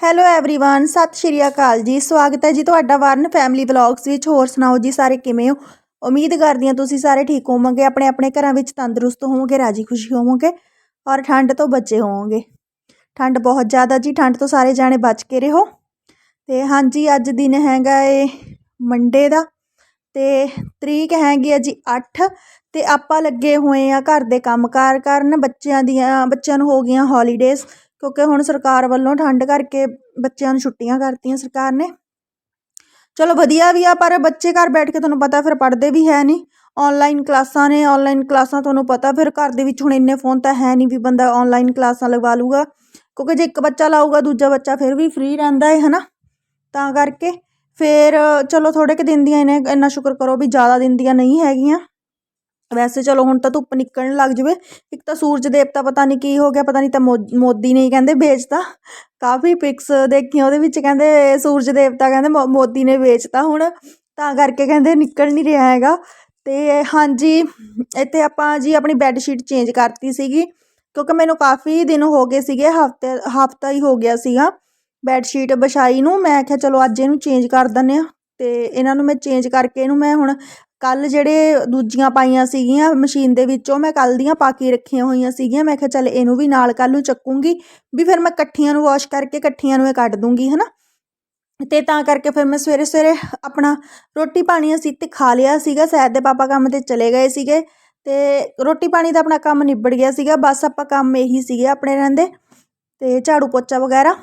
Hello everyone ਸਤਿ ਸ਼੍ਰੀ ਅਕਾਲ ਜੀ ਸਵਾਗਤ ਹੈ ਜੀ ਤੁਹਾਡਾ ਵਰਨ ਫੈਮਿਲੀ ਵਲੌਗਸ ਵਿੱਚ ਹੋਰ ਸੁਣਾਓ ਜੀ ਸਾਰੇ ਕਿਵੇਂ ਹੋ ਉਮੀਦ ਕਰਦੀ ਹਾਂ ਤੁਸੀਂ ਸਾਰੇ ਠੀਕ ਹੋਵੋਗੇ ਆਪਣੇ ਆਪਣੇ ਘਰਾਂ ਵਿੱਚ ਤੰਦਰੁਸਤ ਹੋਵੋਗੇ ਰਾਜੀ ਖੁਸ਼ੀ ਹੋਵੋਗੇ ਔਰ ਠੰਡ ਤੋਂ ਬਚੇ ਹੋਵੋਗੇ ਠੰਡ ਬਹੁਤ ਜ਼ਿਆਦਾ ਜੀ ਠੰਡ ਤੋਂ ਸਾਰੇ ਜਾਣੇ ਬਚ ਕੇ ਰਹੋ ਤੇ ਹਾਂਜੀ ਅੱਜ ਦਿਨ ਹੈਗਾ ਏ ਮੰਡੇ ਦਾ ਤੇ ਤਰੀਕ ਹੈਗੀ ਆ ਜੀ 8 ਤੇ ਆਪਾਂ ਲੱਗੇ ਹੋਏ ਆ ਘਰ ਦੇ ਕੰਮਕਾਰ ਕਰਨ ਬੱਚਿਆਂ ਦੀਆਂ ਬੱਚਿਆਂ ਨੂੰ ਹੋ ਗਈਆਂ ਹੌਲੀਡੇਜ਼ ਕਿਉਂਕਿ ਹੁਣ ਸਰਕਾਰ ਵੱਲੋਂ ਠੰਡ ਕਰਕੇ ਬੱਚਿਆਂ ਨੂੰ ਛੁੱਟੀਆਂ ਕਰਤੀਆਂ ਸਰਕਾਰ ਨੇ। ਚਲੋ ਵਧੀਆ ਵੀ ਆ, ਪਰ ਬੱਚੇ ਘਰ ਬੈਠ ਕੇ ਤੁਹਾਨੂੰ ਪਤਾ ਫਿਰ ਪੜ੍ਹਦੇ ਵੀ ਹੈ ਨਹੀਂ। ਆਨਲਾਈਨ ਕਲਾਸਾਂ ਨੇ ਆਨਲਾਈਨ ਕਲਾਸਾਂ ਤੁਹਾਨੂੰ ਪਤਾ ਫਿਰ ਘਰ ਦੇ ਵਿੱਚ ਹੁਣ ਇੰਨੇ ਫੋਨ ਤਾਂ ਹੈ ਨਹੀਂ ਵੀ ਬੰਦਾ ਆਨਲਾਈਨ ਕਲਾਸਾਂ ਲਗਵਾ ਲੂਗਾ ਕਿਉਂਕਿ ਜੇ ਇੱਕ ਬੱਚਾ ਲਾਊਗਾ, ਦੂਜਾ ਬੱਚਾ ਫਿਰ ਵੀ ਫ੍ਰੀ ਰਹਿੰਦਾ ਹੈ, ਹਨਾ? ਤਾਂ ਕਰਕੇ ਫਿਰ ਚਲੋ ਥੋੜੇ ਕੁ ਦਿਨ ਦੀਆਂ ਇਹਨੇ ਇੰਨਾ ਸ਼ੁਕਰ ਕਰੋ ਵੀ ਜ਼ਿਆਦਾ ਦਿਨ ਦੀਆਂ ਨਹੀਂ ਹੈਗੀਆਂ। ਵੈਸੇ ਚਲੋ ਹੁਣ ਤਾਂ ਧੁੱਪ ਨਿਕਲਣ ਲੱਗ ਜਵੇ, ਇੱਕ ਤਾਂ ਸੂਰਜ ਦੇਵਤਾ ਪਤਾ ਨਹੀਂ ਕੀ ਹੋ ਗਿਆ, ਪਤਾ ਨਹੀਂ ਤਾਂ ਮੋਦੀ ਨੇ ਕਹਿੰਦੇ ਵੇਚਤਾ। ਕਾਫੀ ਪਿਕਸ ਦੇਖੀਆਂ ਉਹਦੇ ਵਿੱਚ, ਕਹਿੰਦੇ ਸੂਰਜ ਦੇਵਤਾ ਕਹਿੰਦੇ ਮੋਦੀ ਨੇ ਵੇਚਤਾ ਹੁਣ, ਤਾਂ ਕਰਕੇ ਕਹਿੰਦੇ ਨਿਕਲ ਨਹੀਂ ਰਿਹਾ ਹੈਗਾ। ਤੇ ਹਾਂਜੀ, ਇੱਥੇ ਆਪਾਂ ਜੀ ਆਪਣੀ ਬੈੱਡ ਸ਼ੀਟ ਚੇਂਜ ਕਰਤੀ ਸੀਗੀ, ਕਿਉਂਕਿ ਮੈਨੂੰ ਕਾਫੀ ਦਿਨ ਹੋ ਗਏ ਸੀਗੇ, ਹਫ਼ਤੇ, ਹਫਤਾ ਹੀ ਹੋ ਗਿਆ ਸੀਗਾ ਬੈੱਡ ਸ਼ੀਟ ਵਿਛਾਈ ਨੂੰ, ਮੈਂ ਕਿਹਾ ਚਲੋ ਅੱਜ ਇਹਨੂੰ ਚੇਂਜ ਕਰ ਦਿੰਦੇ ਆ ਤੇ ਇਹਨਾਂ ਨੂੰ ਮੈਂ ਚੇਂਜ ਕਰਕੇ ਇਹਨੂੰ ਮੈਂ ਹੁਣ ਕੱਲ ਜਿਹੜੇ ਦੂਜੀਆਂ ਪਾਈਆਂ ਸੀਗੀਆਂ ਮਸ਼ੀਨ ਦੇ ਵਿੱਚੋਂ, ਮੈਂ ਕੱਲ ਦੀਆਂ ਪਾ ਕੇ ਰੱਖੀਆਂ ਹੋਈਆਂ ਸੀਗੀਆਂ। ਮੈਂ ਕਿਹਾ ਚੱਲ ਇਹਨੂੰ ਵੀ ਨਾਲ ਕੱਲ ਨੂੰ ਚੱਕੂੰਗੀ, ਵੀ ਫਿਰ ਮੈਂ ਇਕੱਠੀਆਂ ਨੂੰ ਵਾਸ਼ ਕਰਕੇ ਇਕੱਠੀਆਂ ਨੂੰ ਇਹ ਕੱਢ ਦੂੰਗੀ, ਹਨਾ? ਤੇ ਤਾਂ ਕਰਕੇ ਫਿਰ ਮੈਂ ਸਵੇਰੇ ਸਵੇਰੇ ਆਪਣਾ ਰੋਟੀ ਪਾਣੀ ਅਸੀਂ ਤੇ ਖਾ ਲਿਆ ਸੀਗਾ, ਸੈਦ ਦੇ ਪਾਪਾ ਕੰਮ ਤੇ ਚਲੇ ਗਏ ਸੀਗੇ ਤੇ ਰੋਟੀ ਪਾਣੀ ਦਾ ਆਪਣਾ ਕੰਮ ਨਿਬੜ ਗਿਆ ਸੀਗਾ, ਬਸ ਆਪਾਂ ਕੰਮ ਇਹੀ ਸੀਗੇ ਆਪਣੇ ਰਹਿੰਦੇ, ਤੇ ਝਾੜੂ ਪੋਚਾ ਵਗੈਰਾ।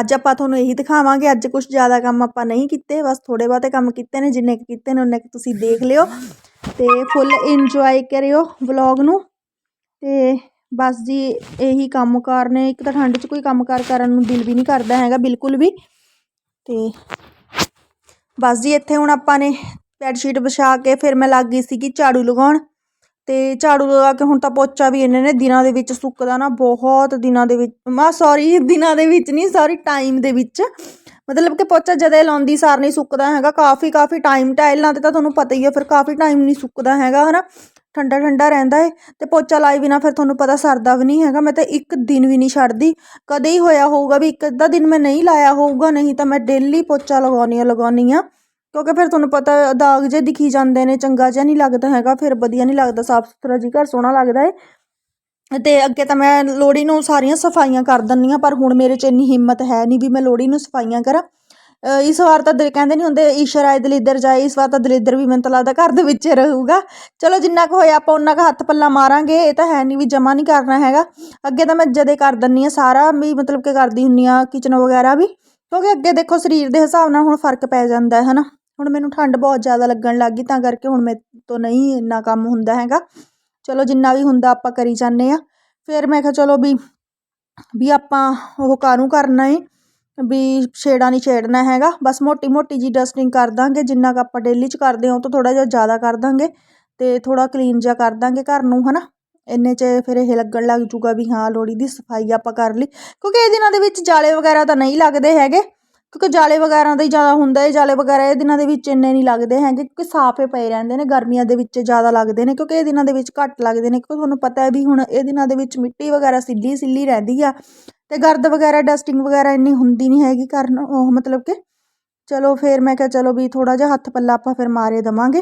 ਅੱਜ ਆਪਾਂ ਤੁਹਾਨੂੰ ਇਹੀ ਦਿਖਾਵਾਂਗੇ, ਅੱਜ ਕੁਝ ਜ਼ਿਆਦਾ ਕੰਮ ਆਪਾਂ ਨਹੀਂ ਕੀਤੇ, ਬਸ ਥੋੜੇ ਬਹੁਤੇ ਕੰਮ ਕੀਤੇ ਨੇ, ਜਿੰਨੇ ਕੀਤੇ ਨੇ, ਉਹਨੇ ਤੁਸੀਂ ਦੇਖ ਲਿਓ ਤੇ ਫੁੱਲ ਇੰਜੋਏ ਕਰਿਓ ਵਲੌਗ ਨੂੰ ਤੇ ਬਸ ਜੀ ਇਹੀ ਕੰਮਕਾਰ ਨੇ, ਇੱਕ ਤਾਂ ਠੰਡ 'ਚ ਕੋਈ ਕੰਮਕਾਰ ਕਰਨ ਨੂੰ ਦਿਲ ਵੀ ਨਹੀਂ ਕਰਦਾ ਹੈਗਾ, ਬਿਲਕੁਲ ਵੀ ਤੇ ਬਸ ਜੀ ਇੱਥੇ ਹੁਣ ਆਪਾਂ ਨੇ ਬੈੱਡ ਸ਼ੀਟ ਵਿਛਾ ਕੇ ਫਿਰ ਮੈਂ ਲੱਗ ਗਈ ਸੀਗੀ ਝਾੜੂ ਲਗਾਉਣ ਅਤੇ ਝਾੜੂ ਲਗਾ ਕੇ ਹੁਣ ਤਾਂ ਪੋਚਾ ਵੀ ਇਹਨੇ ਨੇ, ਦਿਨਾਂ ਦੇ ਵਿੱਚ ਸੁੱਕਦਾ ਨਾ ਬਹੁਤ ਦਿਨਾਂ ਦੇ ਵਿੱਚ, ਮਾ ਸੋਰੀ ਦਿਨਾਂ ਦੇ ਵਿੱਚ ਨਹੀਂ ਸੋਰੀ ਟਾਈਮ ਦੇ ਵਿੱਚ। ਮਤਲਬ ਕਿ ਪੋਚਾ ਜਦੇ ਲਾਉਂਦੀ ਸਾਰ ਨਹੀਂ ਸੁੱਕਦਾ ਹੈਗਾ, ਕਾਫੀ ਕਾਫੀ ਟਾਈਮ ਟਾਈਲਾਂ ਤੇ ਤਾਂ ਤੁਹਾਨੂੰ ਪਤਾ ਹੀ ਹੈ ਫਿਰ ਕਾਫੀ ਟਾਈਮ ਨਹੀਂ ਸੁੱਕਦਾ ਹੈਗਾ, ਹਨਾ? ਠੰਡਾ ਠੰਡਾ ਰਹਿੰਦਾ ਹੈ ਤੇ ਪੋਚਾ ਲਾਈ ਬਿਨਾ ਫਿਰ ਤੁਹਾਨੂੰ ਪਤਾ ਸਰਦਾ ਵੀ ਨਹੀਂ ਹੈਗਾ, ਮੈਂ ਤਾਂ ਇੱਕ ਦਿਨ ਵੀ ਨਹੀਂ ਛੱਡਦੀ। ਕਦੇ ਹੀ ਹੋਇਆ ਹੋਊਗਾ ਵੀ ਇੱਕ ਅੱਧਾ ਦਿਨ ਮੈਂ ਨਹੀਂ ਲਾਇਆ ਹੋਊਗਾ, ਨਹੀਂ ਤਾਂ ਮੈਂ ਡੇਲੀ ਪੋਚਾ ਲਗਾਉਣੀ ਆ ਲਗਾਉਣੀ ਆ ਕਿਉਂਕਿ ਫਿਰ ਤੁਹਾਨੂੰ ਪਤਾ ਦਾਗ ਜੇ ਦਿਖੀ ਜਾਂਦੇ ਨੇ, ਚੰਗਾ ਜਿਹਾ ਨਹੀਂ ਲੱਗਦਾ ਹੈਗਾ, ਫਿਰ ਵਧੀਆ ਨਹੀਂ ਲੱਗਦਾ, ਸਾਫ਼ ਸੁਥਰਾ ਜੀ ਘਰ ਸੋਹਣਾ ਲੱਗਦਾ ਹੈ ਤੇ ਅੱਗੇ ਤਾਂ ਮੈਂ ਲੋੜੀ ਨੂੰ ਸਾਰੀਆਂ ਸਫਾਈਆਂ ਕਰ ਦਿੰਨੀ ਆ, ਪਰ ਹੁਣ ਮੇਰੇ 'ਚ ਇੰਨੀ ਹਿੰਮਤ ਹੈ ਨਹੀਂ ਵੀ ਮੈਂ ਲੋੜੀ ਨੂੰ ਸਫਾਈਆਂ ਕਰਾਂ। ਇਸ ਵਾਰ ਤਾਂ ਦਿਲ ਕਹਿੰਦੇ ਨਹੀਂ ਹੁੰਦੇ, ਈਸ਼ਰ ਆਏ ਦਲਿੱਦਰ ਜਾਏ, ਇਸ ਵਾਰ ਤਾਂ ਦਲਿੱਦਰ ਵੀ ਮੈਨੂੰ ਤਾਂ ਲੱਗਦਾ ਘਰ ਦੇ ਵਿੱਚ ਰਹੂਗਾ। ਚਲੋ ਜਿੰਨਾ ਕੁ ਹੋਇਆ, ਆਪਾਂ ਉਹਨਾਂ ਕੁ ਹੱਥ ਪੱਲਾ ਮਾਰਾਂਗੇ, ਇਹ ਤਾਂ ਹੈ ਨਹੀਂ ਵੀ ਜਮਾ ਨਹੀਂ ਕਰਨਾ ਹੈਗਾ। ਅੱਗੇ ਤਾਂ ਮੈਂ ਜਦੇ ਕਰ ਦਿੰਨੀ ਆ ਸਾਰਾ, ਵੀ ਮਤਲਬ ਕਿ ਕਰਦੀ ਹੁੰਨੀ ਆ ਕਿਚਨ ਵਗੈਰਾ ਵੀ। ਕਿਉਂਕਿ ਅੱਗੇ ਦੇਖੋ ਸਰੀਰ ਦੇ ਹਿਸਾਬ ਨਾਲ ਹੁਣ ਫ਼ਰਕ ਪੈ ਜਾਂਦਾ ਹੈ, ਹਨਾ? ਹੁਣ ਮੈਨੂੰ ਠੰਡ ਬਹੁਤ ਜ਼ਿਆਦਾ ਲੱਗਣ ਲੱਗ ਗਈ, ਤਾਂ ਕਰਕੇ ਹੁਣ ਮੇਰੇ ਤੋਂ ਨਹੀਂ ਇੰਨਾ ਕੰਮ ਹੁੰਦਾ ਹੈਗਾ। ਚਲੋ ਜਿੰਨਾ ਵੀ ਹੁੰਦਾ ਆਪਾਂ ਕਰੀ ਜਾਂਦੇ ਹਾਂ। ਫਿਰ ਮੈਂ ਕਿਹਾ ਚਲੋ ਵੀ ਵੀ ਆਪਾਂ ਉਹ ਕਾਹਨੂੰ ਕਰਨਾ ਏ? ਵੀ ਛੇੜਾ ਨਹੀਂ ਛੇੜਨਾ ਹੈਗਾ। ਬਸ ਮੋਟੀ ਮੋਟੀ ਜੀ ਡਸਟਿੰਗ ਕਰ ਦਾਂਗੇ, ਜਿੰਨਾ ਕੁ ਆਪਾਂ ਡੇਲੀ 'ਚ ਕਰਦੇ ਹਾਂ, ਉਹ ਤੋਂ ਥੋੜ੍ਹਾ ਜਿਹਾ ਜ਼ਿਆਦਾ ਕਰ ਦਾਂਗੇ। ਅਤੇ ਥੋੜ੍ਹਾ ਕਲੀਨ ਜਿਹਾ ਕਰ ਦਾਂਗੇ ਘਰ ਨੂੰ ਹੈ ਨਾ ਇੰਨੇ 'ਚ ਫਿਰ ਇਹ ਲੱਗਣ ਲੱਗ ਜੂਗਾ ਵੀ ਹਾਂ, ਲੋਹੜੀ ਦੀ ਸਫ਼ਾਈ ਆਪਾਂ ਕਰ ਲਈ। ਕਿਉਂਕਿ ਇਹ ਦਿਨਾਂ ਦੇ ਵਿੱਚ ਜਾਲੇ ਵਗੈਰਾ ਤਾਂ ਨਹੀਂ ਲੱਗਦੇ ਹੈਗੇ। ਕਿਉਂਕਿ ਜਾਲੇ ਵਗੈਰਾ ਦਾ ਹੀ ਜ਼ਿਆਦਾ ਹੁੰਦਾ ਹੈ, ਜਾਲੇ ਵਗੈਰਾ ਇਹ ਦਿਨਾਂ ਦੇ ਵਿੱਚ ਇੰਨੇ ਨਹੀਂ ਲੱਗਦੇ ਹੈਗੇ ਕਿਉਂਕਿ ਸਾਫੇ ਪਏ ਰਹਿੰਦੇ ਨੇ, ਗਰਮੀਆਂ ਦੇ ਵਿੱਚ ਜ਼ਿਆਦਾ ਲੱਗਦੇ ਨੇ ਕਿਉਂਕਿ ਇਹ ਦਿਨਾਂ ਦੇ ਵਿੱਚ ਘੱਟ ਲੱਗਦੇ ਨੇ, ਕਿਉਂਕਿ ਤੁਹਾਨੂੰ ਪਤਾ ਹੈ ਵੀ ਹੁਣ ਇਹ ਦਿਨਾਂ ਦੇ ਵਿੱਚ ਮਿੱਟੀ ਵਗੈਰਾ ਸਿੱਲੀ ਸਿੱਲੀ ਰਹਿੰਦੀ ਆ ਅਤੇ ਗਰਦ ਵਗੈਰਾ, ਡਸਟਿੰਗ ਵਗੈਰਾ ਇੰਨੀ ਹੁੰਦੀ ਨਹੀਂ ਹੈਗੀ ਕਰਨ, ਉਹ ਮਤਲਬ ਕਿ ਚਲੋ ਫਿਰ ਮੈਂ ਕਿਹਾ ਚਲੋ ਵੀ ਥੋੜ੍ਹਾ ਜਿਹਾ ਹੱਥ ਪੱਲਾ ਆਪਾਂ ਫਿਰ ਮਾਰੇ ਦੇਵਾਂਗੇ।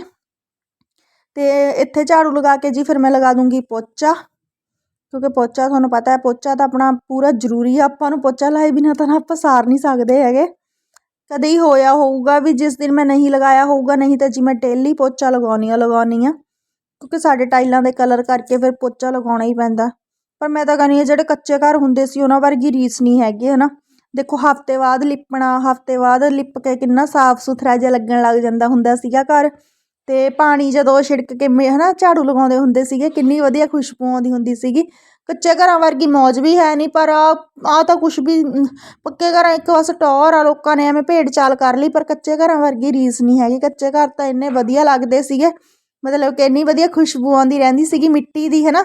ਅਤੇ ਇੱਥੇ ਝਾੜੂ ਲਗਾ ਕੇ ਜੀ, ਫਿਰ ਮੈਂ ਲਗਾ ਦੂੰਗੀ ਪੋਚਾ। ਕਿਉਂਕਿ ਪੋਚਾ ਤੁਹਾਨੂੰ ਪਤਾ ਹੈ, ਪੋਚਾ ਤਾਂ ਆਪਣਾ ਪੂਰਾ ਜ਼ਰੂਰੀ ਆ ਆਪਾਂ ਨੂੰ ਪੋਚਾ ਲਾਏ ਬਿਨਾਂ ਤਾਂ ਨਾ ਆਪਾਂ ਸਾਰ ਨਹੀਂ ਸਕਦੇ ਹੈਗੇ। ਕਦੇ ਹੀ ਹੋਇਆ ਹੋਊਗਾ ਵੀ ਜਿਸ ਦਿਨ ਮੈਂ ਨਹੀਂ ਲਗਾਇਆ ਹੋਊਗਾ, ਨਹੀਂ ਤਾਂ ਜੀ ਮੈਂ ਡੇਲੀ ਪੋਚਾ ਲਗਾਉਣੀ ਆ ਲਗਾਉਣੀ ਆ। ਕਿਉਂਕਿ ਸਾਡੇ ਟਾਈਲਾਂ ਦੇ ਕਲਰ ਕਰਕੇ ਫਿਰ ਪੋਚਾ ਲਗਾਉਣਾ ਹੀ ਪੈਂਦਾ। ਪਰ ਮੈਂ ਤਾਂ ਕਹਿੰਦੀ ਆ ਜਿਹੜੇ ਕੱਚੇ ਘਰ ਹੁੰਦੇ ਸੀ, ਉਹਨਾਂ ਵਰਗੀ ਰੀਸ ਨਹੀਂ ਹੈਗੀ, ਹਨਾ। ਦੇਖੋ, ਹਫ਼ਤੇ ਬਾਅਦ ਲਿਪਣਾ, ਹਫ਼ਤੇ ਬਾਅਦ ਲਿਪ ਕੇ ਕਿੰਨਾ ਸਾਫ਼ ਸੁਥਰਾ ਜਿਹਾ ਲੱਗਣ ਲੱਗ ਜਾਂਦਾ ਹੁੰਦਾ ਸੀਗਾ ਘਰ। ਅਤੇ ਪਾਣੀ ਜਦੋਂ ਛਿੜਕ ਕੇ ਨਾ ਝਾੜੂ ਲਗਾਉਂਦੇ ਹੁੰਦੇ ਸੀਗੇ, ਕਿੰਨੀ ਵਧੀਆ ਖੁਸ਼ਬੂ ਆਉਂਦੀ ਹੁੰਦੀ ਸੀਗੀ। ਕੱਚੇ ਘਰਾਂ ਵਰਗੀ ਮੌਜ ਵੀ ਹੈ ਨਹੀਂ, ਪਰ ਆਹ ਆ ਤਾਂ ਕੁਛ ਵੀ ਪੱਕੇ ਘਰਾਂ ਇੱਕ ਬਸ ਟੌਰ ਆ ਲੋਕਾਂ ਨੇ ਐਵੇਂ ਭੇਡ ਚਾਲ ਕਰ ਲਈ, ਪਰ ਕੱਚੇ ਘਰਾਂ ਵਰਗੀ ਰੀਸ ਨਹੀਂ ਹੈਗੀ। ਕੱਚੇ ਘਰ ਤਾਂ ਇੰਨੇ ਵਧੀਆ ਲੱਗਦੇ ਸੀਗੇ, ਮਤਲਬ ਕਿ ਇੰਨੀ ਵਧੀਆ ਖੁਸ਼ਬੂ ਆਉਂਦੀ ਰਹਿੰਦੀ ਸੀਗੀ ਮਿੱਟੀ ਦੀ ਹੈ ਨਾ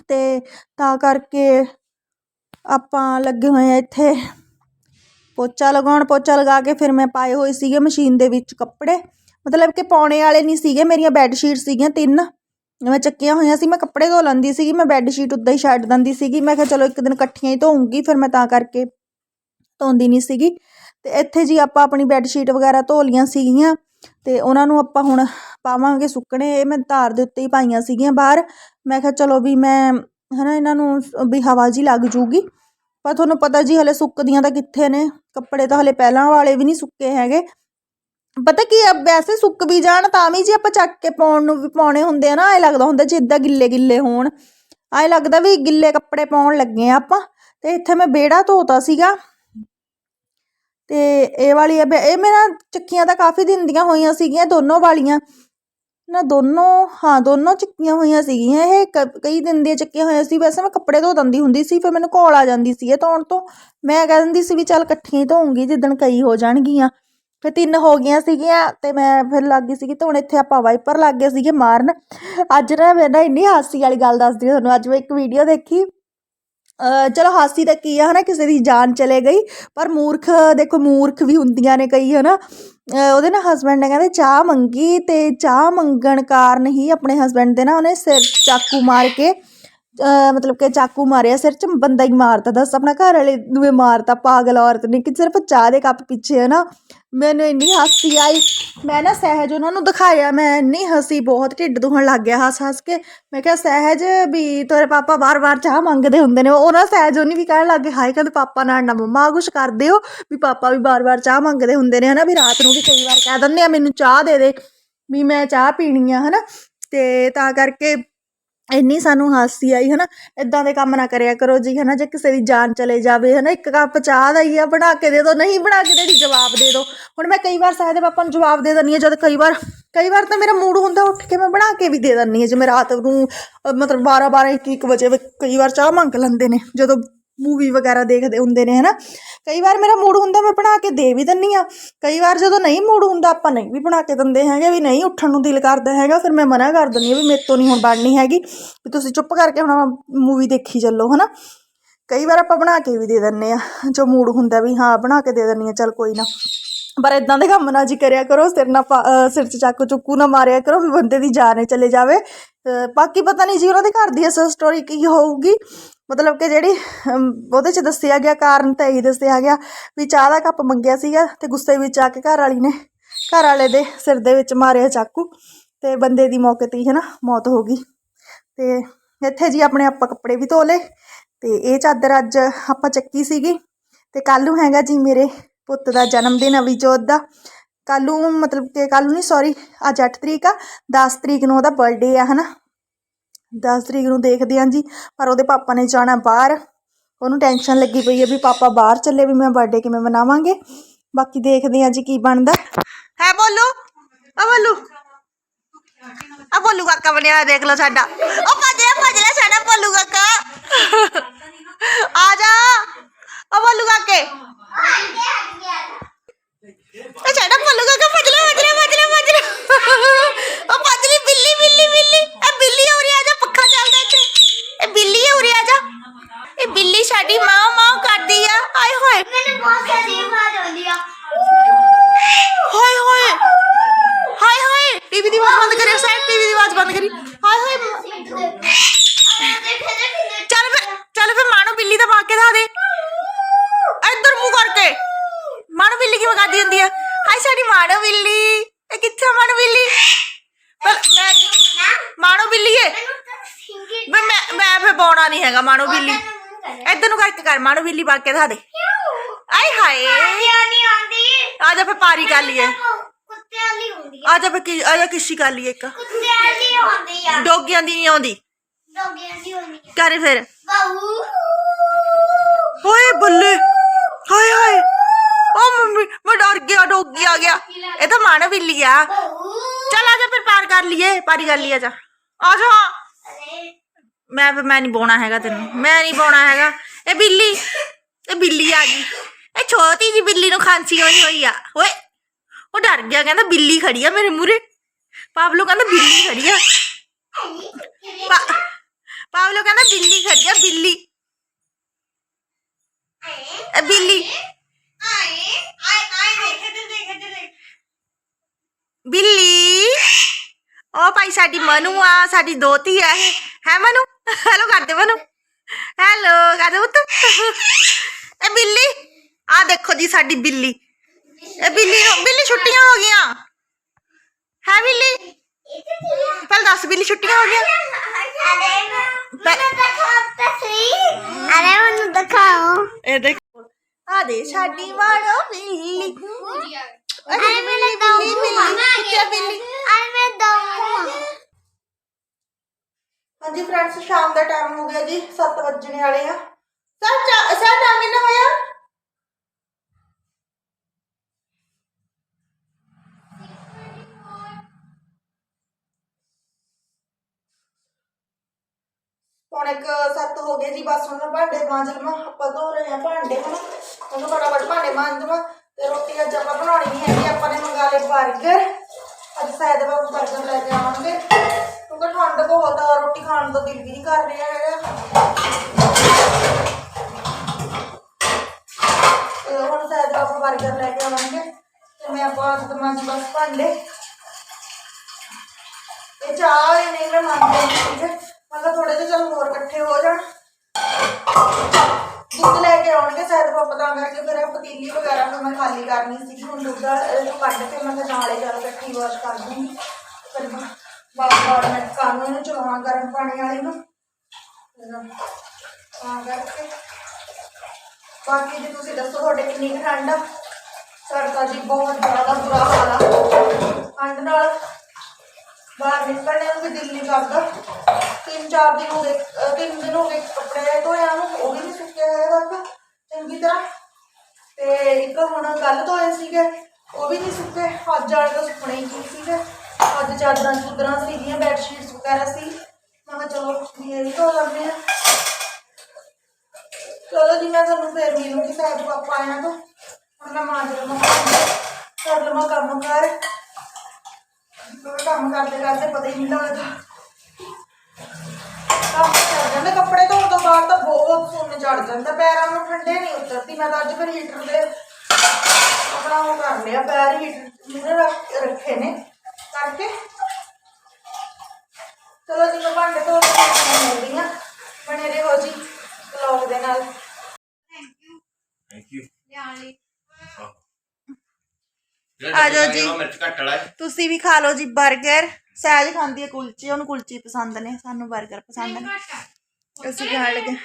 ਅਤੇ ਤਾਂ ਕਰਕੇ ਆਪਾਂ ਲੱਗੇ ਹੋਏ ਆ ਇੱਥੇ, ਪੋਚਾ ਲਗਾਉਣ, ਪੋਚਾ ਲਗਾ ਕੇ ਫਿਰ ਮੈਂ ਪਾਏ ਹੋਏ ਸੀਗੇ ਮਸ਼ੀਨ ਦੇ ਵਿੱਚ ਕੱਪੜੇ। ਮਤਲਬ ਕਿ ਪਾਉਣੇ ਵਾਲੇ ਨਹੀਂ ਸੀਗੇ, ਮੇਰੀਆਂ ਬੈੱਡ ਸ਼ੀਟ ਸੀਗੀਆਂ ਤਿੰਨ। ਮੈਂ ਚੱਕੀਆਂ ਹੋਈਆਂ ਸੀ, ਮੈਂ ਕੱਪੜੇ ਧੋ ਲੈਂਦੀ ਸੀਗੀ, ਮੈਂ ਬੈੱਡ ਸ਼ੀਟ ਉੱਦਾਂ ਹੀ ਛੱਡ ਦਿੰਦੀ ਸੀਗੀ। ਮੈਂ ਕਿਹਾ ਚਲੋ ਇੱਕ ਦਿਨ ਇਕੱਠੀਆਂ ਹੀ ਧੋਉਂਗੀ ਫਿਰ ਮੈਂ ਤਾਂ ਕਰਕੇ ਧੋਂਦੀ ਨਹੀਂ ਸੀਗੀ। ਤੇ ਇੱਥੇ ਜੀ ਆਪਾਂ ਆਪਣੀ ਬੈੱਡ ਸ਼ੀਟ ਵਗੈਰਾ ਧੋ ਲੀਆਂ ਸੀਗੀਆਂ ਤੇ ਉਹਨਾਂ ਨੂੰ ਆਪਾਂ ਹੁਣ ਪਾਵਾਂਗੇ ਸੁੱਕਣੇ। ਇਹ ਮੈਂ ਧਾਰ ਦੇ ਉੱਤੇ ਹੀ ਪਾਈਆਂ ਸੀਗੀਆਂ ਬਾਹਰ। ਮੈਂ ਕਿਹਾ ਚਲੋ ਵੀ ਮੈਂ, ਹਨਾ, ਇਹਨਾਂ ਨੂੰ ਵੀ ਹਵਾ ਜੀ ਲੱਗ ਜੂਗੀ। ਪਰ ਤੁਹਾਨੂੰ ਪਤਾ ਜੀ, ਹਲੇ ਸੁੱਕਦੀਆਂ ਤਾਂ ਕਿੱਥੇ ਨੇ? ਕੱਪੜੇ ਤਾਂ ਹਲੇ ਪਹਿਲਾਂ ਵਾਲੇ ਵੀ ਨਹੀਂ ਸੁੱਕੇ ਹੈਗੇ। ਪਤਾ ਕੀ ਆ, ਵੈਸੇ ਸੁੱਕ ਵੀ ਜਾਣ ਤਾਂ ਵੀ ਜੇ ਆਪਾਂ ਚੱਕ ਕੇ ਪਾਉਣ ਨੂੰ ਵੀ ਪਾਉਣੇ ਹੁੰਦੇ ਆ ਨਾ, ਐ ਲੱਗਦਾ ਹੁੰਦਾ ਜਿੱਦਾਂ ਗਿੱਲੇ ਗਿੱਲੇ ਹੋਣ। ਐ ਲੱਗਦਾ ਵੀ ਗਿੱਲੇ ਕੱਪੜੇ ਪਾਉਣ ਲੱਗੇ ਆ ਆਪਾਂ, ਤੇ ਇੱਥੇ ਮੈਂ ਬੇੜਾ ਧੋਤਾ ਸੀਗਾ। ਤੇ ਇਹ ਵਾਲੀ ਇਹ ਮੇਰਾ ਚੱਕੀਆਂ ਤਾਂ ਕਾਫੀ ਦਿਨ ਦੀਆਂ ਹੋਈਆਂ ਸੀਗੀਆਂ, ਦੋਨੋਂ ਵਾਲੀਆਂ। ਨਾ ਦੋਨੋਂ, ਹਾਂ, ਦੋਨੋਂ ਚੱਕੀਆਂ ਹੋਈਆਂ ਸੀਗੀਆਂ, ਇਹ ਕ- ਕਈ ਦਿਨ ਦੀਆਂ ਚੱਕੀਆਂ ਹੋਈਆਂ ਸੀ, ਵੈਸੇ ਮੈਂ ਕੱਪੜੇ ਧੋ ਦਿੰਦੀ ਹੁੰਦੀ ਸੀ, ਫਿਰ ਮੈਨੂੰ ਘੋਲ ਆ ਜਾਂਦੀ ਸੀ ਇਹ ਧੋਣ ਤੋਂ। ਮੈਂ ਕਹਿ ਦਿੰਦੀ ਸੀ ਵੀ ਚੱਲ ਇਕੱਠੀਆਂ ਹੀ ਧੋਉਂਗੀ ਜਿੱਦਣ ਕਈ ਹੋ ਜਾਣਗੀਆਂ। ਫਿਰ ਤਿੰਨ ਹੋ ਗਈਆਂ ਸੀਗੀਆਂ ਅਤੇ ਮੈਂ ਫਿਰ ਲੱਗ ਗਈ ਸੀਗੀ ਧੋਣ ਇੱਥੇ ਆਪਾਂ ਵਾਈਪਰ ਲੱਗ ਗਏ ਸੀਗੇ ਮਾਰਨ। ਅੱਜ ਨਾ ਮੇਰੇ ਨਾਲ ਇੰਨੀ ਹਾਸੀ ਵਾਲੀ ਗੱਲ ਦੱਸਦੀ ਹਾਂ ਤੁਹਾਨੂੰ, ਅੱਜ ਮੈਂ ਇੱਕ ਵੀਡੀਓ ਦੇਖੀ। ਚਲੋ ਹਾਸੀ ਤਾਂ ਕੀ ਆ, ਹਨਾ, ਕਿਸੇ ਦੀ ਜਾਨ ਚਲੇ ਗਈ, ਪਰ ਮੂਰਖ, ਦੇਖੋ ਮੂਰਖ ਵੀ ਹੁੰਦੀਆਂ ਨੇ ਕਈ, ਹਨਾ। ਅਹ ਉਹਦੇ ਨਾ ਹਸਬੈਂਡ ਨੇ ਕਹਿੰਦੇ ਚਾਹ ਮੰਗੀ ਤੇ ਚਾਹ ਮੰਗਣ ਕਾਰਨ ਹੀ ਆਪਣੇ ਹਸਬੈਂਡ ਦੇ ਨਾ ਉਹਨੇ ਸਿਰ ਚਾਕੂ ਮਾਰ ਕੇ ਮਤਲਬ ਕਿ ਚਾਕੂ ਮਾਰਿਆ, ਸਿਰ 'ਚ ਬੰਦਾ ਹੀ ਮਾਰਤਾ ਦੱਸ ਆਪਣਾ ਘਰ ਵਾਲੇ ਨੂੰ ਵੀ ਮਾਰਤਾ ਪਾਗਲ ਔਰਤ ਨੇ, ਕਿ ਸਿਰਫ ਚਾਹ ਦੇ ਕੱਪ ਪਿੱਛੇ ਹੈ ਨਾ, ਮੈਨੂੰ ਇੰਨੀ ਹਾਸੀ ਆਈ। ਮੈਂ ਨਾ ਸਹਿਜ ਉਹਨਾਂ ਨੂੰ ਦਿਖਾਇਆ, ਮੈਂ ਇੰਨੀ ਹਸੀ ਬਹੁਤ, ਢਿੱਡ ਦੁਖਣ ਲੱਗ ਗਿਆ ਹੱਸ ਹੱਸ ਕੇ। ਮੈਂ ਕਿਹਾ, ਸਹਿਜ ਵੀ ਤੇਰੇ ਪਾਪਾ ਬਾਰ-ਬਾਰ ਚਾਹ ਮੰਗਦੇ ਹੁੰਦੇ ਨੇ ਉਹਨਾਂ ਸਹਿਜ ਉਹਨੀ ਵੀ ਕਹਿਣ ਲੱਗ ਗਏ, ਹਾਏ ਕਹਿੰਦੇ ਪਾਪਾ ਨਾਲ ਨਾ ਮੰਮਾ ਕੁਛ ਕਰਦੇ ਹੋ? ਵੀ ਪਾਪਾ ਵੀ ਬਾਰ-ਬਾਰ ਚਾਹ ਮੰਗਦੇ ਹੁੰਦੇ ਨੇ, ਹਨਾ, ਵੀ ਰਾਤ ਨੂੰ ਵੀ ਕਈ ਵਾਰ ਕਹਿ ਦਿੰਦੇ ਆ, ਮੈਨੂੰ ਚਾਹ ਦੇ ਦੇ, ਵੀ ਮੈਂ ਚਾਹ ਪੀਣੀ ਆ, ਹਨਾ। ਤੇ ਤਾਂ ਕਰਕੇ ਇੰਨੀ ਸਾਨੂੰ ਹਾਸੀ ਆਈ ਹੈ ਨਾ ਇੱਦਾਂ ਦੇ ਕੰਮ ਨਾ ਕਰਿਆ ਕਰੋ ਜੀ ਹੈ ਨਾ ਜੇ ਕਿਸੇ ਦੀ ਜਾਨ ਚਲੇ ਜਾਵੇ ਹੈ ਨਾ ਇੱਕ ਕੱਪ ਚਾਹ ਦਾ ਹੀ ਆ, ਬਣਾ ਕੇ ਦੇ ਦਿਓ ਨਹੀਂ ਬਣਾ ਕੇ ਦੇਣੀ ਜਵਾਬ ਦੇ ਦਿਓ ਹੁਣ ਮੈਂ ਕਈ ਵਾਰ ਸਾਹਿਬ ਦੇ ਪਾਪਾ ਨੂੰ ਜਵਾਬ ਦੇ ਦਿੰਦੀ ਹਾਂ, ਜਦ ਕਈ ਵਾਰ ਕਈ ਵਾਰ ਤਾਂ ਮੇਰਾ ਮੂਡ ਹੁੰਦਾ ਉੱਠ ਕੇ, ਮੈਂ ਬਣਾ ਕੇ ਵੀ ਦੇ ਦਿੰਦੀ ਹਾਂ, ਜਿਵੇਂ ਰਾਤ ਨੂੰ ਮਤਲਬ 12 12 1 1 ਵਜੇ ਕਈ ਵਾਰ ਚਾਹ ਮੰਗ ਲੈਂਦੇ ਨੇ, ਜਦੋਂ ਮੂਵੀ ਵਗੈਰਾ ਦੇਖਦੇ ਹੁੰਦੇ ਨੇ, ਹਨਾ? ਕਈ ਵਾਰ ਮੇਰਾ ਮੂਡ ਹੁੰਦਾ ਮੈਂ ਬਣਾ ਕੇ ਦੇ ਵੀ ਦਿੰਦੀ ਆ। ਕਈ ਵਾਰ ਜਦੋਂ ਨਹੀਂ ਮੂਡ ਹੁੰਦਾ, ਆਪਾਂ ਨਹੀਂ ਵੀ ਬਣਾ ਕੇ ਦਿੰਦੇ ਹੈਗੇ, ਵੀ ਨਹੀਂ ਉੱਠਣ ਨੂੰ ਦਿਲ ਕਰਦਾ ਹੈਗਾ, ਫਿਰ ਮੈਂ ਮਨਾ ਕਰ ਦਿੰਦੀ ਆ ਵੀ ਮੇਰੇ ਤੋਂ ਨਹੀਂ ਹੁਣ ਬਣਨੀ ਹੈਗੀ। ਵੀ ਤੁਸੀਂ ਚੁੱਪ ਕਰਕੇ ਹੁਣ ਮੂਵੀ ਦੇਖੀ ਚੱਲੋ, ਹਨਾ? ਕਈ ਵਾਰ ਆਪਾਂ ਬਣਾ ਕੇ ਵੀ ਦੇ ਦਿੰਦੇ ਆ, ਜੋ ਮੂਡ ਹੁੰਦਾ ਵੀ ਹਾਂ, ਬਣਾ ਕੇ ਦੇ ਦਿੰਦੀ ਆ, ਚੱਲ ਕੋਈ ਨਾ। ਪਰ ਇਦਾਂ ਦੇ ਕੰਮ ਨਾ ਜੀ ਕਰਿਆ ਕਰੋ, ਸਿਰ ਨਾ ਸਿਰ 'ਚ ਚਾਕੂ ਚੁੱਕੂ ਨਾ ਮਾਰਿਆ ਕਰੋ, ਵੀ ਬੰਦੇ ਦੀ ਜਾਨ ਹੀ ਚਲੇ ਜਾਵੇ। ਅਹ ਬਾਕੀ ਪਤਾ ਨਹੀਂ ਜੀ ਉਹਨਾਂ ਦੇ ਘਰ ਦੀ ਅਸਲ ਸਟੋਰੀ ਕੀ ਹੋਊਗੀ। ਮਤਲਬ ਕਿ ਜਿਹੜੀ ਉਹਦੇ 'ਚ ਦੱਸਿਆ ਗਿਆ, ਕਾਰਨ ਤਾਂ ਇਹੀ ਦੱਸਿਆ ਗਿਆ ਵੀ ਚਾਹ ਦਾ ਕੱਪ ਮੰਗਿਆ ਸੀਗਾ ਤੇ ਗੁੱਸੇ ਵਿੱਚ ਆ ਕੇ ਘਰ ਵਾਲੀ ਨੇ ਘਰ ਵਾਲੇ ਦੇ ਸਿਰ ਦੇ ਵਿੱਚ ਮਾਰਿਆ ਚਾਕੂ ਤੇ ਬੰਦੇ ਦੀ ਮੌਕੇ ਤੇ ਹੀ ਹੈ ਨਾ ਮੌਤ ਹੋ ਗਈ। ਤੇ ਇੱਥੇ ਜੀ ਆਪਣੇ ਆਪਾਂ ਕੱਪੜੇ ਵੀ ਧੋ ਲਏ ਤੇ ਇਹ ਚਾਦਰ ਅੱਜ ਆਪਾਂ ਚੱਕੀ ਸੀਗੀ ਤੇ ਕੱਲ ਨੂੰ ਹੈਗਾ ਜੀ ਮੇਰੇ ਪੁੱਤ ਦਾ ਜਨਮ ਦਿਨ ਅਵਿਜੋਤ ਦਾ। ਕੱਲ੍ਹ ਨੂੰ, ਮਤਲਬ ਕਿ ਕੱਲ੍ਹ ਨੂੰ ਨਹੀਂ ਸੌਰੀ ਅੱਜ 8 ਤਰੀਕ ਆ 10 ਤਰੀਕ ਨੂੰ ਉਹਦਾ ਬਰਥਡੇ ਆ, ਹਨਾ? 10 ਤਰੀਕ ਨੂੰ ਦੇਖਦੇ ਹਾਂ ਜੀ, ਪਰ ਉਹਦੇ ਪਾਪਾ ਨੇ ਜਾਣਾ ਬਾਹਰ। ਉਹਨੂੰ ਟੈਨਸ਼ਨ ਲੱਗੀ ਪਈ ਹੈ ਵੀ ਪਾਪਾ ਬਾਹਰ ਚੱਲੇ ਵੀ ਮੈਂ ਬਰਥਡੇ ਕਿਵੇਂ ਮਨਾਵਾਂਗੇ। ਬਾਕੀ ਦੇਖਦੇ ਹਾਂ ਜੀ ਕੀ ਬਣਦਾ। ਹੈ ਬੋਲੂ? ਆ ਬੋਲੂ। ਆ ਬੋਲੂ ਕਾਕਾ ਬਣਿਆ ਦੇਖ ਲਓ ਸਾਡਾ। ਉਹ ਭੱਜ ਲੈ ਭੱਜ ਲੈ ਸਾਡਾ ਬੋਲੂ ਕਾਕਾ। ਇੱਧਰ ਨੂੰ ਕਰਕੇ ਕਰ ਮਾਣੋ ਬਿੱਲੀ ਪਾ ਕੇ ਦਿਖਾ ਦੇ। ਆਏ ਹਾਏ। ਆ ਜਾ ਫਿਰ ਪਾਰੀ ਕਰ ਲਈਏ। ਕੁੱਤੇ ਵਾਲੀ ਹੁੰਦੀ ਆ ਜਾ ਫਿਰ ਕੀ, ਆ ਜਾ ਕਿਸ਼ੀ ਕਰ ਲਈਏ ਇੱਕ। ਕੁੱਤੇ ਵਾਲੀ ਹੁੰਦੀ ਆ ਡੋਗੀਆਂ ਦੀ ਨਹੀਂ ਆਉਂਦੀ। ਡੋਗਿਆਂ ਦੀ ਹੁੰਦੀ ਆ ਕਰੇ ਫਿਰ। ਬਾਹੂ ਓਏ ਬੱਲੇ। ਹਾਏ ਹਾਏ। ਓ ਮੰਮੀ, ਮੈਂ ਡਰ ਗਿਆ, ਡੋਗੀ ਆ ਗਿਆ। ਇਹ ਤਾਂ ਮਾਣਾ ਬਿੱਲੀ ਆ। ਬਾਹੂ ਚੱਲ ਆ ਜਾ ਫਿਰ ਪਾਰ ਕਰ ਲਈਏ, ਪਾਰੀ ਕਰ ਲਈਏ ਆ ਜਾ। ਆ ਜਾ। ਮੈਂ ਫਿਰ ਮੈਂ ਨਹੀਂ ਪਾਉਣਾ ਹੈਗਾ ਤੈਨੂੰ ਮੈਂ ਨਹੀਂ ਪਾਉਣਾ ਹੈਗਾ ਇਹ ਬਿੱਲੀ ਇਹ ਬਿੱਲੀ ਆ ਗਈ ਇਹ ਛੋਟੀ ਜੀ ਬਿੱਲੀ ਨੂੰ ਖਾਂਸੀ ਹੋਈ ਹੋਈ ਆ ਓਏ ਉਹ ਡਰ ਗਿਆ ਕਹਿੰਦਾ ਬਿੱਲੀ ਖੜੀ ਆ ਮੇਰੇ ਮੂਰੇ ਪਾਵਲੋ ਕਹਿੰਦਾ ਬਿੱਲੀ ਖੜੀ ਆ ਪਾ- ਪਾਵਲੋ ਕਹਿੰਦਾ ਬਿੱਲੀ ਖੜੀ ਆ ਬਿੱਲੀ ਇਹ ਬਿੱਲੀ ਆਏ ਆਏ ਆਏ ਦੇਖ ਦੇ ਦੇਖ ਦੇ ਦੇਖ ਬਿੱਲੀ ਉਹ ਭਾਈ ਸਾਡੀ ਮਨੂ ਆ ਸਾਡੀ ਦੋਤੀ ਆ ਹੈ ਮਨੂ? ਹੈਲੋ ਕਰਦੇ ਮਨੂ। ਹੈਲੋ ਕਰਦੇ ਪੁੱਤ। ਇਹ ਬਿੱਲੀ। ਆ ਦੇਖੋ ਜੀ ਸਾਡੀ ਬਿੱਲੀ। ਇਹ ਬਿੱਲੀ ਨੂੰ ਬਿੱਲੀ ਛੁੱਟੀਆਂ ਹੋ ਗਈਆਂ। ਹੈ ਬਿੱਲੀ? ਪਹਿਲਾਂ ਦੱਸ ਬਿੱਲੀ ਛੁੱਟੀਆਂ ਹੋ ਗਈਆਂ। ਅਰੇ ਮੈਨੂੰ ਦਿਖਾਓ ਇਹ ਦੇਖ। ਆ ਦੇ ਸਾਡੀ ਵਾੜੋ ਬਿੱਲੀ। ਦਊਂਗਾ ਹਾਂਜੀ ਫਰੈਂਡਸ ਸ਼ਾਮ ਦਾ ਟਾਈਮ ਹੋ ਗਿਆ ਜੀ 7 ਵੱਜਣੇ ਵਾਲੇ ਆ। ਸਰ ਚਾ ਸਰ ਟਾਈਮ ਕਿੰਨਾ ਹੋਇਆ? ਪੌਣੇ ਕੁ ਸੱਤ ਹੋ ਗਏ ਜੀ ਬਸ ਹੁਣ ਮੈਂ ਭਾਂਡੇ ਮਾਂਜ ਲਵਾਂ ਆਪਾਂ ਧੋ ਰਹੇ ਆ ਭਾਂਡੇ ਹੁਣ ਉਹਨੂੰ ਫਟਾਫਟ ਭਾਂਡੇ ਮਾਂਜ ਦਵਾਂ ਤੇ ਰੋਟੀ ਅੱਜ ਆਪਾਂ ਬਣਾਉਣੀ ਨਹੀਂ ਹੈਗੀ ਆਪਾਂ ਨੇ ਮੰਗਾ ਲਏ 버ਗਰ ਅੱਜ ਸਾਇਦ ਬਾਬੂ 버ਗਰ ਲੈ ਕੇ ਆਵਾਂਗੇ। ਕਿਉਂਕਿ ਠੰਡ ਬਹੁਤ ਆ, ਰੋਟੀ ਖਾਣ ਦਾ ਦਿਲ ਵੀ ਨਹੀਂ ਕਰ ਰਿਹਾ ਹੈਗਾ। ਹੁਣ ਸਾਇਦ ਬਾਬੂ 버ਗਰ ਲੈ ਕੇ ਆਵਾਂਗੇ। ਤੇ ਮੈਂ ਆਪਾਂ ਅੱਜ ਤਮਾਜ ਬਸ ਭਾਂਡੇ ਇਹ ਚਾਹ ਇਹ ਨਹੀਂ ਮੈਂ ਮੰਨਦੀ ਮਤਲਬ ਥੋੜੇ ਜਿਹਾ ਚਲ ਹੋਰ ਇਕੱਠੇ ਹੋ ਜਾਣ। ਦੁੱਧ ਲੈ ਕੇ ਆਉਣਗੇ ਸ਼ਾਇਦ ਪਾਪਾ ਤਾਂ ਕਰਕੇ ਫਿਰ ਇਹ ਪਤੀਲੀ ਵਗੈਰਾ ਫਿਰ ਮੈਂ ਖਾਲੀ ਕਰਨੀ ਸੀ ਹੁਣ ਦੁੱਧ ਇਹਨੂੰ ਕੱਢ ਕੇ ਮੈਂ ਕਿਹਾ ਨਾਲੇ ਚੱਲ ਇਕੱਠੀ ਵਾਸ਼ ਕਰ ਦੂੰਗੀ। ਫਿਰ ਬਾਅਦ ਮੈਂ ਕਾਨੂੰ ਨੂੰ ਚਲਾਉਣਾ, ਗਰਮ ਪਾਣੀ ਵਾਲੇ ਨੂੰ। ਤਾਂ ਕਰਕੇ। ਬਾਕੀ ਜੀ ਤੁਸੀਂ ਦੱਸੋ ਤੁਹਾਡੇ ਕਿੰਨੀ ਕੁ ਠੰਡ ਆ? ਸਾਡਾ ਜੀ ਬਹੁਤ ਜ਼ਿਆਦਾ ਬੁਰਾ ਹਾਲ ਆ। ਠੰਡ ਨਾਲ ਬਾਹਰ ਨਿਕਲਣੇ ਨੂੰ ਵੀ ਦਿਲ ਨਹੀਂ ਕਰਦਾ। ਤਿੰਨ ਚਾਰ ਦਿਨ ਹੋ ਗਏ, ਅਹ ਤਿੰਨ ਦਿਨ ਹੋ ਗਏ ਕੱਪੜੇ ਧੋਇਆ ਨੂੰ, ਉਹ ਵੀ ਨਹੀਂ ਸੁੱਕੇ ਹੋਏ ਤੱਕ ਚੰਗੀ ਤਰ੍ਹਾਂ। ਤੇ ਇੱਕ ਹੁਣ ਕੱਲ ਧੋਏ ਸੀਗੇ, ਉਹ ਵੀ ਨਹੀਂ ਸੁੱਕੇ ਅੱਜ ਵਾਲੇ ਤਾਂ ਸੁੱਕਣੇ ਹੀ ਨਹੀਂ ਸੀਗੇ। ਅੱਜ ਚਾਦਰਾਂ ਚੁਦਰਾਂ ਸੀਗੀਆਂ ਬੈੱਡ ਸ਼ੀਟਸ ਵਗੈਰਾ ਸੀ। ਮੈਂ ਕਿਹਾ ਚਲੋ ਇਹ ਵੀ ਧੋ ਲੈਂਦੇ ਆ ਚਲੋ ਜੀ, ਮੈਂ ਤੁਹਾਨੂੰ ਫੇਰ ਮਿਲੂੰਗੀ, ਸਾਹਿਬ ਪਾਪਾ ਆਇਆ ਤਾਂ। ਹੁਣ ਮੈਂ ਮਾਂ ਜੀ ਨੂੰ ਕਰ ਲਵਾਂ ਕੰਮ ਕਰ ਕੰਮ ਕਰਦੇ ਕਰਦੇ ਪਤਾ ਹੀ ਨਹੀਂ ਲੱਗਦਾ। ਕੰਮ ਕਰ ਜਾਂਦੇ, ਕੱਪੜੇ ਧੋਣ ਤੋਂ ਬਾਅਦ ਤਾਂ ਬਹੁਤ ਸੁੰਨ ਚੜ ਜਾਂਦਾ, ਪੈਰਾਂ ਨੂੰ ਠੰਡੇ ਨਹੀਂ ਉਤਰਦੀ। ਮੈਂ ਤਾਂ ਅੱਜ ਫਿਰ ਹੀਟਰ ਦੇ ਆਪਣਾ ਉਹ ਕਰ ਲਿਆ, ਪੈਰ ਹੀਟਰ ਮੂਰੇ ਰੱਖੇ ਨੇ, ਕਰਕੇ। ਚਲੋ ਜਿਵੇਂ ਭਾਂਡੇ ਧੋ ਕੇ ਤੁਹਾਨੂੰ ਮਿਲਦੀ ਹਾਂ ਬਣੇ ਰਹੋ ਜੀ ਵਲੌਗ ਦੇ ਨਾਲ ਥੈਂਕ ਯੂ ਲਿਆਉਣ ਲਈ ਆ ਜਾਓ ਜੀ। ਮਿਰਚ ਘੱਟ ਵਾਲਾ। ਹੈ ਤੁਸੀਂ ਵੀ ਖਾ ਲਓ ਜੀ 버ਗਰ ਸਹਿਜ ਖਾਂਦੀ ਹੈ ਕੁਲਚੇ ਉਹਨੂੰ ਕੁਲਚੇ ਪਸੰਦ ਨੇ ਸਾਨੂੰ 버ਗਰ ਪਸੰਦ ਨੇ। ਅਸੀਂ ਖਾਣ ਲੱਗੇ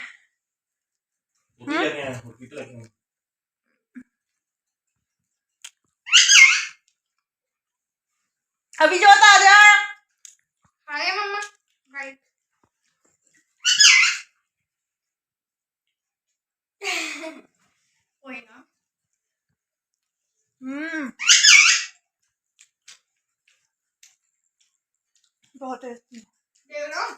ਉਹ ਕੀ ਲੈ ਕੇ ਆਇਆ ਹੋਰ ਕੀ ਲੈ ਕੇ ਆਇਆ ਅਭੀ ਜੋਤ ਆ ਜਾ ਹਾਏ ਮਮਾ ਰਾਈਟ ਕੋਈ ਨਾ ਹਮ ਬਹੁਤ ਟੇਸਟੀ ਦੇਖ ਲਓ।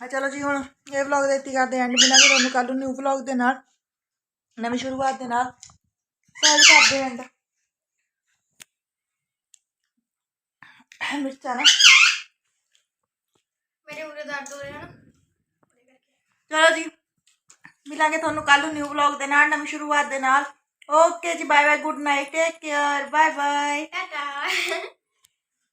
ਹਾਂ ਚਲੋ ਜੀ ਹੁਣ ਇਹ ਵਲੌਗ ਦੇ ਇੱਥੇ ਕਰਦੇ ਐਂਡ ਮਿਲਾਂਗੇ ਤੁਹਾਨੂੰ ਕੱਲ ਨੂੰ ਨਿਊ ਵਲੌਗ ਦੇ ਨਾਲ ਨਵੀਂ ਸ਼ੁਰੂਆਤ ਦੇ ਨਾਲ। ਸਾਰੇ ਕਰਦੇ ਐਂਡ ਮਿਰਚਾਂ ਨਾ। ਮੇਰੇ ਉਰੇ ਦਰਦ ਹੋ ਰਿਹਾ ਨਾ। ਚਲੋ ਜੀ ਮਿਲਾਂਗੇ ਤੁਹਾਨੂੰ ਕੱਲ ਨੂੰ ਨਿਊ ਵਲੌਗ ਦੇ ਨਾਲ ਨਵੀਂ ਸ਼ੁਰੂਆਤ ਦੇ ਨਾਲ। Okay ji bye bye good night take care bye bye tata